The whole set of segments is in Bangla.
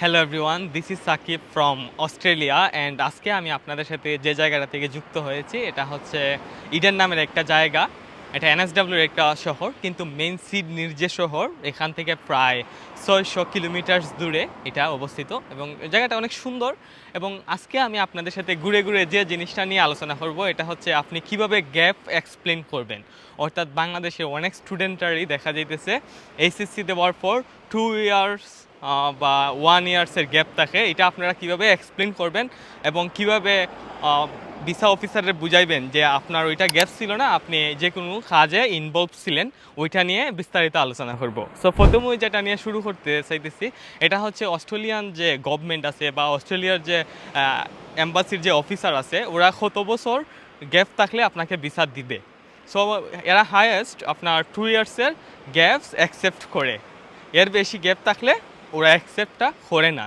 Hello everyone this is Sakib from Australia and আজকে আমি আপনাদের সাথে যে জায়গাটা থেকে যুক্ত হয়েছি, এটা হচ্ছে ইডেন নামের একটা জায়গা। এটা এনএসডাব্লিউর একটা শহর, কিন্তু মেইন সিডনির যে শহর, এখান থেকে প্রায় ছয়শো কিলোমিটার দূরে এটা অবস্থিত। এবং জায়গাটা অনেক সুন্দর, এবং আজকে আমি আপনাদের সাথে ঘুরে ঘুরে যে জিনিসটা নিয়ে আলোচনা করব, এটা হচ্ছে আপনি কীভাবে গ্যাপ এক্সপ্লেন করবেন। অর্থাৎ বাংলাদেশে অনেক স্টুডেন্টারই দেখা যাইতেছে এইচএসসি দেওয়ার পর টু ইয়ার্স বা ওয়ান ইয়ার্সের গ্যাপ থাকে, এটা আপনারা কীভাবে এক্সপ্লেন করবেন এবং কীভাবে ভিসা অফিসারে বুঝাইবেন যে আপনার ওইটা গ্যাপ ছিল না, আপনি যে কোনো কাজে ইনভলভ ছিলেন, ওইটা নিয়ে বিস্তারিত আলোচনা করব। সো প্রথমে যেটা নিয়ে শুরু করতে চাইতেছি, এটা হচ্ছে অস্ট্রেলিয়ান যে গভর্নমেন্ট আছে বা অস্ট্রেলিয়ার যে এম্বাসির যে অফিসার আছে, ওরা কত বছর গ্যাপ থাকলে আপনাকে ভিসা দিবে। সো এরা হায়েস্ট আপনার টু ইয়ার্সের গ্যাপস অ্যাকসেপ্ট করে। এর বেশি গ্যাপ থাকলে ওরা অ্যাকসেপ্টটা করে না।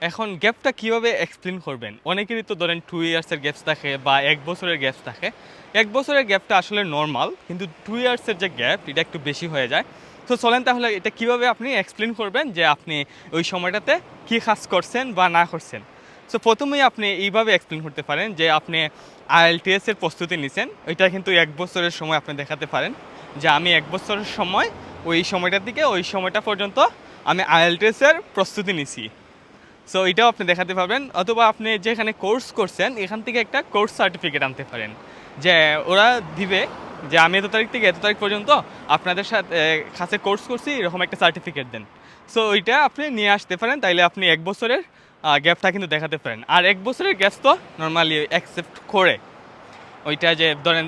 এখন গ্যাপটা কীভাবে এক্সপ্লেন করবেন? অনেকেরই তো ধরেন টু ইয়ার্সের গ্যাপস থাকে বা এক বছরের গ্যাপস থাকে। এক বছরের গ্যাপটা আসলে নর্মাল কিন্তু টু ইয়ার্সের যে গ্যাপ এটা একটু বেশি হয়ে যায়। তো চলেন তাহলে এটা কীভাবে আপনি এক্সপ্লেন করবেন যে আপনি ওই সময়টাতে কী কাজ করছেন বা না করছেন? সো প্রথমেই আপনি এইভাবে এক্সপ্লেন করতে পারেন যে আপনি আইএলটিএসের প্রস্তুতি নিছেন। ওইটা কিন্তু এক বছরের সময় আপনি দেখাতে পারেন যে আমি এক বছরের সময় ওই সময়টার দিকে, ওই সময়টা পর্যন্ত আমি আইএলটিএস এর প্রস্তুতি নিছি। সো এটাও আপনি দেখাতে পারবেন। অথবা আপনি যেখানে কোর্স করছেন, এখান থেকে একটা কোর্স সার্টিফিকেট আনতে পারেন। যে ওরা দিবে যে আমি এত তারিখ থেকে এত তারিখ পর্যন্ত আপনাদের সাথে কাছে কোর্স করছি, এরকম একটা সার্টিফিকেট দেন। সো ওইটা আপনি নিয়ে আসতে পারেন। তাইলে আপনি এক বছরের গ্যাপটা কিন্তু দেখাতে পারেন। আর এক বছরের গ্যাপ তো নর্মালি অ্যাকসেপ্ট করে। ওইটা যে ধরেন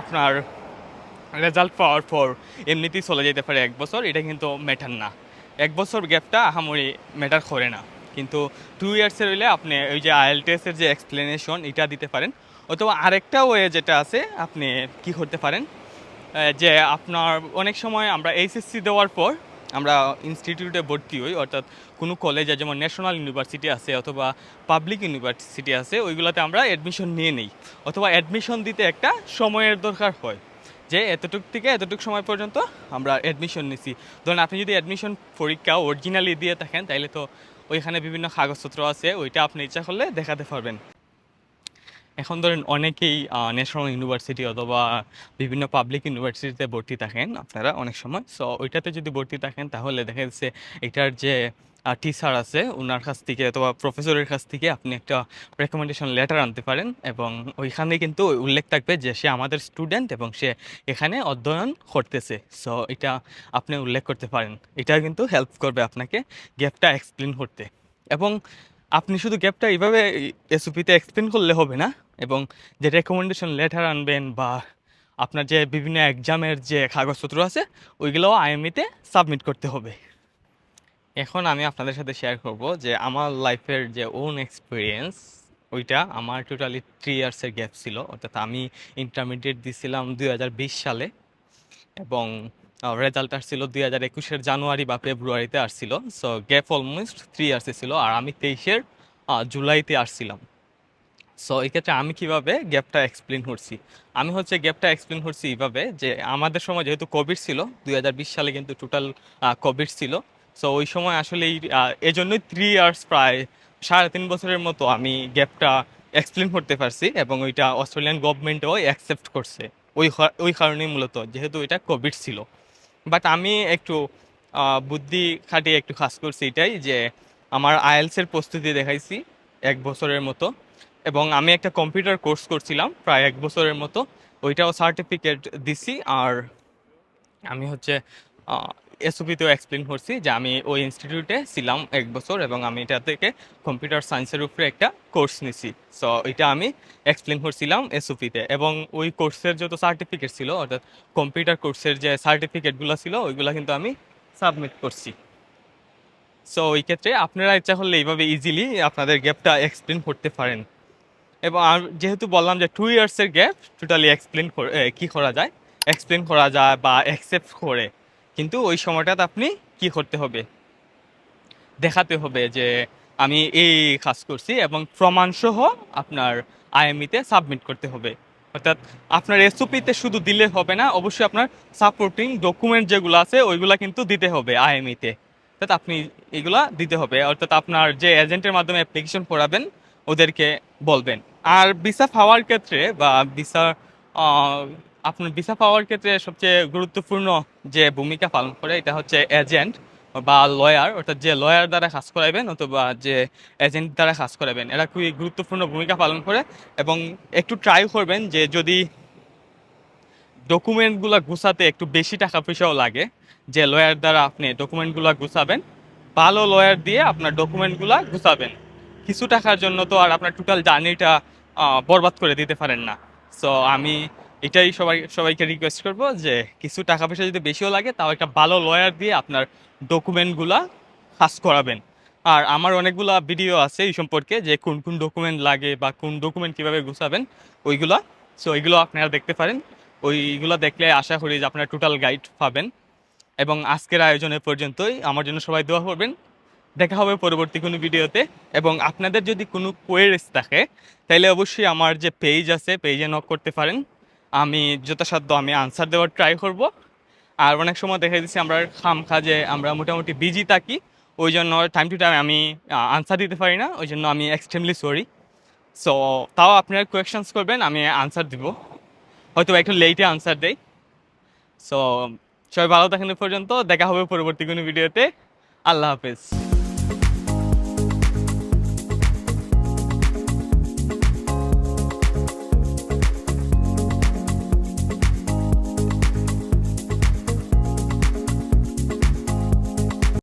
আপনার রেজাল্ট পাওয়ার পর এমনিতেই চলে যেতে পারে এক বছর, এটা কিন্তু ম্যাটার না। এক বছর গ্যাপটা আহামরি ম্যাটার করে না। কিন্তু টু ইয়ার্সের হইলে আপনি ওই যে আইএলটিএসের যে এক্সপ্লেনেশন এটা দিতে পারেন। অথবা আরেকটা ওয়ে যেটা আছে, আপনি কি করতে পারেন? যে আপনার অনেক সময় আমরা এইচএসসি দেওয়ার পর আমরা ইনস্টিটিউটে ভর্তি হই, অর্থাৎ কোনো কলেজে যেমন ন্যাশনাল ইউনিভার্সিটি আছে অথবা পাবলিক ইউনিভার্সিটি আছে, ওইগুলোতে আমরা অ্যাডমিশন নিয়ে নিই। অথবা অ্যাডমিশন দিতে একটা সময়ের দরকার হয়। যে এতটুক থেকে এতটুক সময় পর্যন্ত আমরা অ্যাডমিশন নিছি। ধরুন আপনি যদি অ্যাডমিশন পরীক্ষা অরিজিনালি দিয়ে থাকেন তাহলে তো ওইখানে বিভিন্ন কাগজপত্র আছে, ওইটা আপনি ইচ্ছা করলে দেখাতে পারবেন। এখন ধরেন অনেকেই ন্যাশনাল ইউনিভার্সিটি অথবা বিভিন্ন পাবলিক ইউনিভার্সিটিতে ভর্তি থাকেন আপনারা অনেক সময়। সো ওইটাতে যদি ভর্তি থাকেন, তাহলে দেখা যাচ্ছে এটার যে টিচার আছে। ওনার কাছ থেকে অথবা প্রফেসরের কাছ থেকে আপনি একটা রেকমেন্ডেশন লেটার আনতে পারেন এবং ওইখানে কিন্তু উল্লেখ থাকবে যে সে আমাদের স্টুডেন্ট এবং সে এখানে অধ্যয়ন করতেছে। সো এটা আপনি উল্লেখ করতে পারেন। এটা কিন্তু হেল্প করবে আপনাকে গ্যাপটা এক্সপ্লেন করতে। এবং আপনি শুধু গ্যাপটা এইভাবে এসওপিতে এক্সপ্লেন করলে হবে না এবং যে রেকমেন্ডেশন লেটার আনবেন বা আপনার যে বিভিন্ন এক্সামের যে কাগজপত্র আছে, ওইগুলোও আইএমইতে সাবমিট করতে হবে। এখন আমি আপনাদের সাথে শেয়ার করব যে আমার লাইফের যে ওন এক্সপিরিয়েন্স ওইটা আমার টোটালি থ্রি ইয়ার্সের গ্যাপ ছিল। অর্থাৎ আমি ইন্টারমিডিয়েট দিছিলাম দুই হাজার বিশ সালে এবং রেজাল্ট আসছিল দুই হাজার একুশের জানুয়ারি বা ফেব্রুয়ারিতে আসছিল। সো গ্যাপ অলমোস্ট থ্রি ইয়ার্সে ছিল আর আমি তেইশের জুলাইতে আসছিলাম। সো এই ক্ষেত্রে আমি কীভাবে গ্যাপটা এক্সপ্লেন করছি? আমি হচ্ছে গ্যাপটা এক্সপ্লেন করছি এইভাবে যে আমাদের সময় যেহেতু কোভিড ছিল, দুই হাজার বিশ সালে কিন্তু টোটাল কোভিড ছিল। সো ওই সময় আসলে এজন্যই থ্রি ইয়ার্স প্রায়, সাড়ে তিন বছরের মতো আমি গ্যাপটা এক্সপ্লেন করতে পারছি এবং ওইটা অস্ট্রেলিয়ান গভর্নমেন্টও অ্যাকসেপ্ট করছে। ওই ওই কারণেই মূলত, যেহেতু এটা কোভিড ছিল। বাট আমি একটু বুদ্ধি খাটিয়ে একটু কাজ করছি এটাই যে, আমার আইএলসের প্রস্তুতি দেখাইছি এক বছরের মতো। এবং আমি একটা কম্পিউটার কোর্স করছিলাম প্রায় এক বছরের মতো। ওইটাও সার্টিফিকেট দিছি আর আমি হচ্ছে এসওপিতেও এক্সপ্লেন করছি যে আমি ওই ইনস্টিটিউটে ছিলাম এক বছর এবং আমি এটা থেকে কম্পিউটার সায়েন্সের উপরে একটা কোর্স নিছি। সো এটা আমি এক্সপ্লেন করছিলাম এসওপিতে এবং ওই কোর্সের যত সার্টিফিকেট ছিল, অর্থাৎ কম্পিউটার কোর্সের যে সার্টিফিকেটগুলো ছিল, ওইগুলো কিন্তু আমি সাবমিট করছি। সো ওই ক্ষেত্রে আপনারা ইচ্ছা করলে এইভাবে ইজিলি আপনাদের গ্যাপটা এক্সপ্লেন করতে পারেন। এবং আর যেহেতু বললাম যে টু ইয়ার্সের গ্যাপ টোটালি এক্সপ্লেন কি করা যায়? এক্সপ্লেন করা যায় বা অ্যাকসেপ্ট করে। কিন্তু ওই সময়টাতে আপনি কি করতে হবে? দেখাতে হবে যে আমি এই কাজ করছি এবং প্রমাণসহ আপনার আইএমইতে সাবমিট করতে হবে। অর্থাৎ আপনার এসওপিতে শুধু দিলে হবে না, অবশ্যই আপনার সাপোর্টিং ডকুমেন্ট যেগুলো আছে, ওইগুলা কিন্তু দিতে হবে আইএমইতে। অর্থাৎ আপনি এগুলা দিতে হবে। অর্থাৎ আপনার যে এজেন্টের মাধ্যমে অ্যাপ্লিকেশন করাবেন ওদেরকে বলবেন। আর ভিসা পাওয়ার ক্ষেত্রে বা ভিসা আপনার ভিসা পাওয়ার ক্ষেত্রে সবচেয়ে গুরুত্বপূর্ণ যে ভূমিকা পালন করে, এটা হচ্ছে এজেন্ট বা লয়ার অর্থাৎ যে লয়ার দ্বারা কাজ করাবেন অথবা যে এজেন্ট দ্বারা কাজ করাবেন এরা খুবই গুরুত্বপূর্ণ ভূমিকা পালন করে এবং একটু ট্রাই করবেন যে যদি ডকুমেন্টগুলো গুছাতে একটু বেশি টাকা পয়সাও লাগে, যে লয়ার দ্বারা আপনি ডকুমেন্টগুলো গুছাবেন, ভালো লয়ার দিয়ে আপনার ডকুমেন্টগুলো গুছাবেন। কিছু টাকার জন্য তো আর আপনার টোটাল জার্নিটা বরবাদ করে দিতে পারেন না। সো আমি এটাই সবাই, সবাইকে রিকোয়েস্ট করব যে কিছু টাকা পয়সা যদি বেশিও লাগে, তাও একটা ভালো লয়ার দিয়ে আপনার ডকুমেন্টগুলা কাজ করাবেন। আর আমার অনেকগুলা ভিডিও আছে এই সম্পর্কে যে কোন কোন ডকুমেন্ট লাগে বা কোন ডকুমেন্ট কীভাবে গুছাবেন, ওইগুলা। সো ওইগুলো আপনারা দেখতে পারেন। ওইগুলো দেখলে আশা করি যে আপনারা টোটাল গাইড পাবেন। এবং আজকের আয়োজনে পর্যন্তই। আমার জন্য সবাই দোয়া করবেন। দেখা হবে পরবর্তী কোনো ভিডিওতে এবং আপনাদের যদি কোনো কোয়েরিজ থাকে তাহলে অবশ্যই আমার যে পেজ আছে পেজে নক করতে পারেন। আমি যথাসাধ্য আমি আনসার দেওয়ার ট্রাই করব। আর অনেক সময় দেখা দিচ্ছি আমরা খাম কাজে আমরা মোটামুটি বিজি থাকি ওই জন্য টাইম টু টাইম আমি আনসার দিতে পারি না ওই জন্য আমি এক্সট্রিমলি সরি সো তাও আপনারা কোয়েশনস করবেন, আমি আনসার দিব। হয়তো একটু লেটে আনসার দেই। সো সবাই ভালো থাকেন পর্যন্ত, দেখা হবে পরবর্তী কোনো ভিডিওতে আল্লাহ হাফেজ।